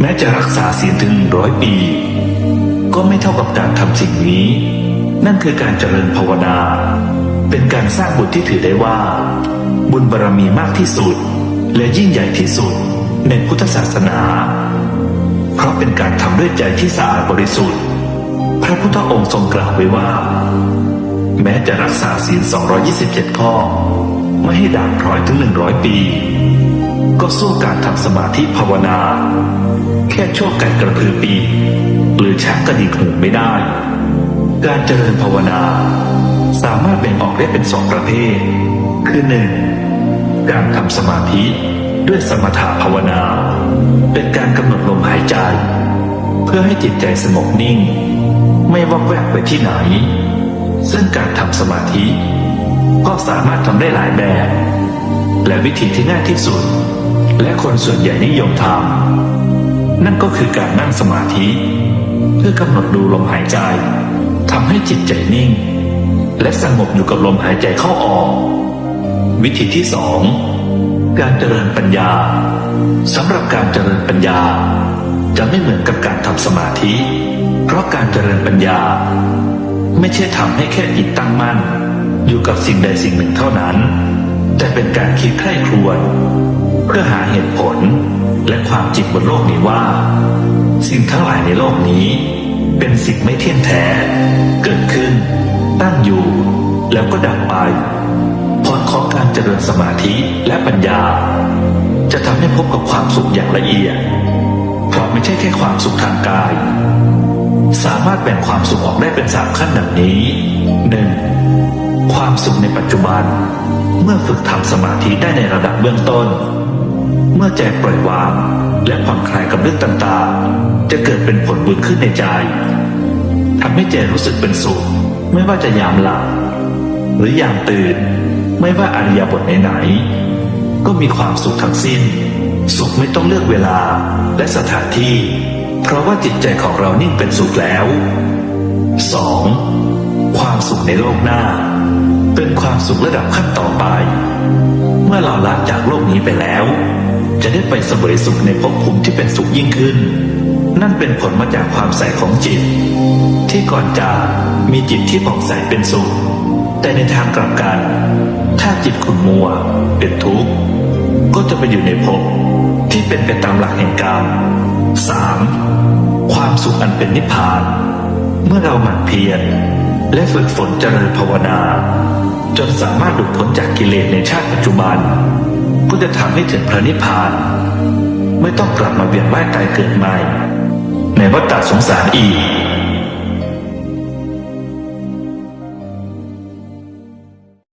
แม้จะรักษาศีลถึงร้อยปี ก็ไม่เท่ากับการทำสิ่งนี้ นั่นคือการเจริญภาวนา เป็นการสร้างบุญที่ถือได้ว่า บุญบารรมีมากที่สุด และยิ่งใหญ่ที่สุดในพุทธศาสนา เพราะเป็นการทำด้วยใจที่สะอาดบริสุทธิ์ พระพุทธองค์ทรงกล่าวไว้ว่า แม้จะรักษาศีล 227 ข้อ ไม่ให้ด่างพร้อยถึง 100 ปี ก็สู้การทำสมาธิภาวนา แค่ชั่วไก่กระพือปีหรือช้างกระดิกหูไม่ได้ การเจริญภาวนา สามารถแบ่งออกได้เป็นสองประเภท คือหนึ่งการทำสมาธิด้วยสมถะภาวนา เป็นการกำหนดลมหายใจ เพื่อให้จิตใจสงบนิ่ง ไม่วักแวกไปที่ไหน ซึ่งการทำสมาธิ ก็สามารถทำได้หลายแบบ และวิธีที่ง่ายที่สุด และคนส่วนใหญ่นิยมทำ นั่นก็คือการนั่งสมาธิ เพื่อกำหนดดูลมหายใจทำให้จิตใจนิ่ง และสงบอยู่กับลมหายใจเข้าออก วิธีที่สองการเจริญปัญญาสำหรับการเจริญปัญญา จะไม่เหมือนกับการทำสมาธิ เพราะการเจริญปัญญา ไม่ใช่ทำให้แค่จิตตั้งมั่น อยู่กับสิ่งใดสิ่งหนึ่งเท่านั้น แต่เป็นการคิดใคร่ครวญเพื่อหาเหตุผล และความจริงบนโลกนี้ว่า สิ่งทั้งหลายในโลกนี้ เป็นสิ่งไม่เที่ยงแท้ เกิดขึ้น ตั้งอยู่ แล้วก็ดับไปผลของการเจริญสมาธิและปัญญา จะทำให้พบกับความสุขอย่างละเอียดเพราะไม่ใช่แค่ความสุขทางกาย สามารถแบ่งความสุขออกได้เป็นสามขั้นดังนี้หนึ่งความสุขในปัจจุบัน เมื่อฝึกทำสมาธิได้ในระดับเบื้องต้น เมื่อใจปล่อยวาง และผ่อนคลายกับเรื่องต่างๆ จะเกิดเป็นผลบุญขึ้นในใจทำให้ใจรู้สึกเป็นสุขไม่ว่าจะยามหลับหรือยามตื่น ไม่ว่าอริยบทไหนๆก็มีความสุขทั้งสิ้น สุขไม่ต้องเลือกเวลาและสถานที่ เพราะว่าจิตใจของเรานิ่งเป็นสุขแล้ว 2. ความสุขในโลกหน้า เป็นความสุขระดับขั้นต่อไป เมื่อเราลาจากโลกนี้ไปแล้ว จะได้ไปเสวยสุขในภพภูมิที่เป็นสุขยิ่งขึ้น นั่นเป็นผลมาจากความใสของจิต ที่ก่อนจะมีจิตที่ผ่องใสเป็นสุข แต่ในทางกลับกัน ถ้าจิตขุ่นมัว เป็นทุกข์ ก็จะไปอยู่ในภพที่เป็นไปตามหลักแห่งกรรม 3. ความสุขอันเป็นนิพพาน เมื่อเราหมั่นเพียรและฝึกฝนเจริญภาวนา จนสามารถหลุดพ้นจากกิเลสในชาติปัจจุบัน ก็จะทำให้ถึงพระนิพพาน ไม่ต้องกลับมาเวียนว่ายตายเกิดใหม่ ในวัฏฏะสงสารอีก